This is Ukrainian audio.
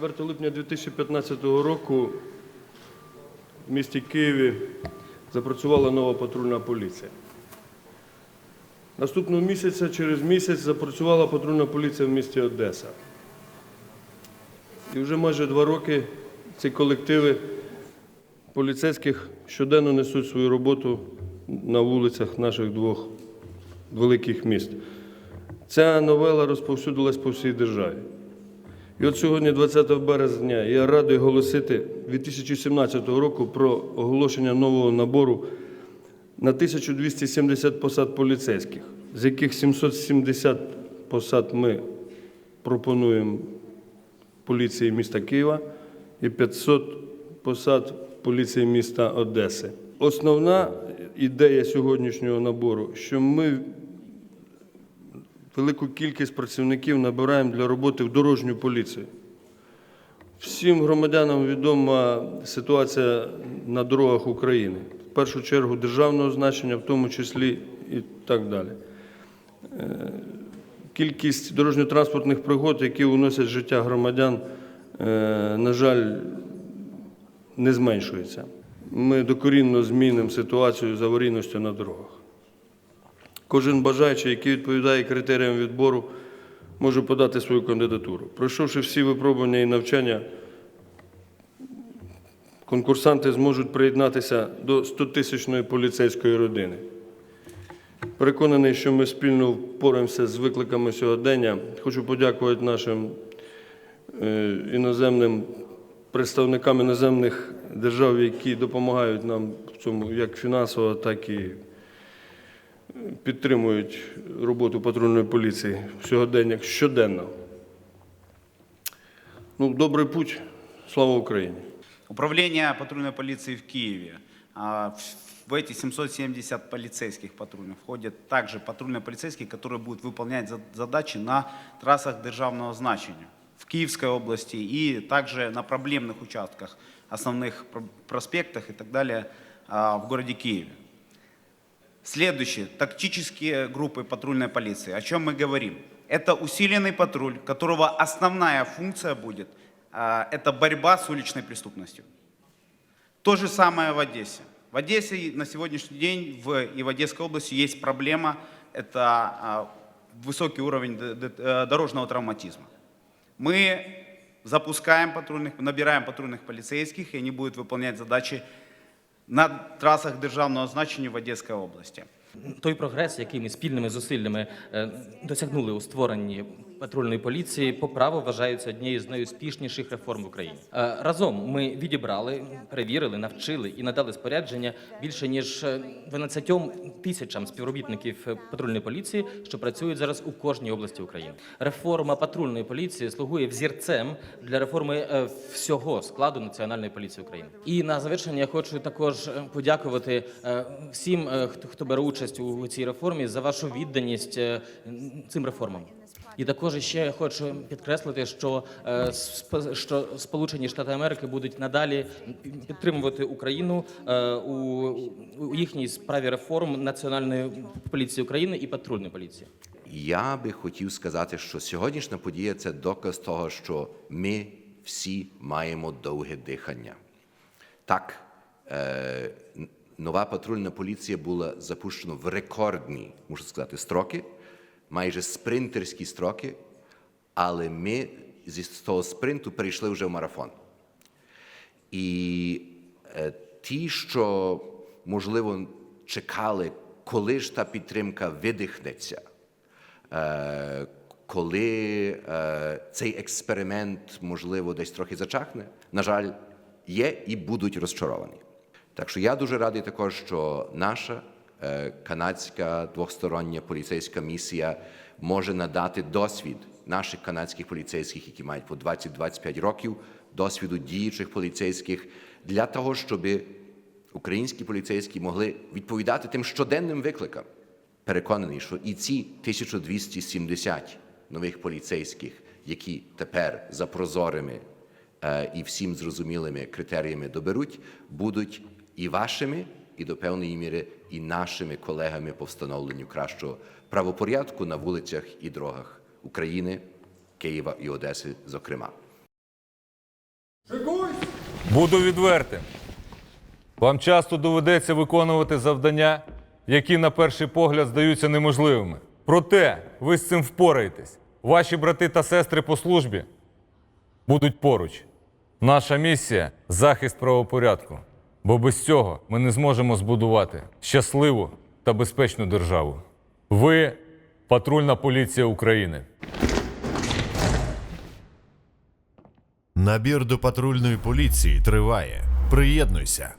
4 липня 2015 року в місті Києві запрацювала нова патрульна поліція. Наступного місяця, через місяць, запрацювала патрульна поліція в місті Одеса. І вже майже два роки ці колективи поліцейських щоденно несуть свою роботу на вулицях наших двох великих міст. Ця новела розповсюдилась по всій державі. І от сьогодні, 20 березня, я радий оголосити 2017 року про оголошення нового набору на 1270 посад поліцейських, з яких 770 посад ми пропонуємо поліції міста Києва і 500 посад поліції міста Одеси. Основна ідея сьогоднішнього набору, що ми велику кількість працівників набираємо для роботи в дорожню поліцію. Всім громадянам відома ситуація на дорогах України, в першу чергу державного значення, в тому числі і так далі. Е, Кількість дорожньо-транспортних пригод, які уносять життя громадян, е, на жаль, не зменшується. Ми докорінно змінимо ситуацію з аварійністю на дорогах. Кожен бажаючий, який відповідає критеріям відбору, може подати свою кандидатуру. Пройшовши всі випробування і навчання, конкурсанти зможуть приєднатися до 100-тисячної поліцейської родини. Переконаний, що ми спільно впораємося з викликами сьогодення. Хочу подякувати нашим е, іноземним представникам іноземних держав, які допомагають нам в цьому як фінансово, так і підтримують роботу патрульної поліції сьогодення щоденно. Ну, добрий путь. Слава Україні! Управление патрульной полиции в Киеве. А, в- В эти 770 полицейских патрульных входят также патрульные полицейские, которые будут выполнять за- задачи на трассах державного значения в Киевской области и также на проблемных участках, основных про- проспектах и так далее а, в городе Киеве. Следующие тактические группы патрульной полиции. О чем мы говорим? Это усиленный патруль, которого основная функция будет а, это борьба с уличной преступностью. То же самое в Одессе. В Одессе на сегодняшний день в, и в Одесской области есть проблема, это а, высокий уровень э, дорожного травматизма. Мы запускаем патрульных, набираем патрульных полицейских, и они будут выполнять задачи на трасах державного значення в Одеській області. Той прогрес, який ми спільними зусиллями е, досягнули у створенні патрульної поліції, по праву вважаються однією з найуспішніших реформ в Україні. Е, Разом ми відібрали, перевірили, навчили і надали спорядження більше ніж е, 12 тисячам співробітників е, патрульної поліції, що працюють зараз у кожній області України. Реформа патрульної поліції слугує взірцем для реформи е, всього складу національної поліції України. І на завершення я хочу також е, подякувати е, всім, е, хто бере участь у цій реформі за вашу відданість е, цим реформам. І також ще я хочу підкреслити, що, е, що Сполучені Штати Америки будуть надалі підтримувати Україну е, у, їхній справі реформ національної поліції України і патрульної поліції. Я би хотів сказати, що сьогоднішня подія це доказ того, що ми всі маємо довге дихання. Так, е, нова патрульна поліція була запущена в рекордні, можу сказати, строки, майже спринтерські строки, але ми зі того спринту перейшли вже в марафон. І е, ті, що, можливо, чекали, коли ж та підтримка видихнеться, е, коли е, цей експеримент, можливо, десь трохи зачахне, на жаль, є і будуть розчаровані. Так що я дуже радий також, що наша канадська двостороння поліцейська місія може надати досвід наших канадських поліцейських, які мають по 20-25 років, досвіду діючих поліцейських, для того, щоб українські поліцейські могли відповідати тим щоденним викликам. Переконаний, що і ці 1270 нових поліцейських, які тепер за прозорими е, і всім зрозумілими критеріями доберуть, будуть і вашими, і до певної міри і нашими колегами по встановленню кращого правопорядку на вулицях і дорогах України, Києва і Одеси, зокрема. Буду відвертим. Вам часто доведеться виконувати завдання, які на перший погляд здаються неможливими. Проте ви з цим впораєтесь. Ваші брати та сестри по службі будуть поруч. Наша місія захист правопорядку. Бо без цього ми не зможемо збудувати щасливу та безпечну державу. Ви патрульна поліція України. Набір до патрульної поліції триває. Приєднуйся.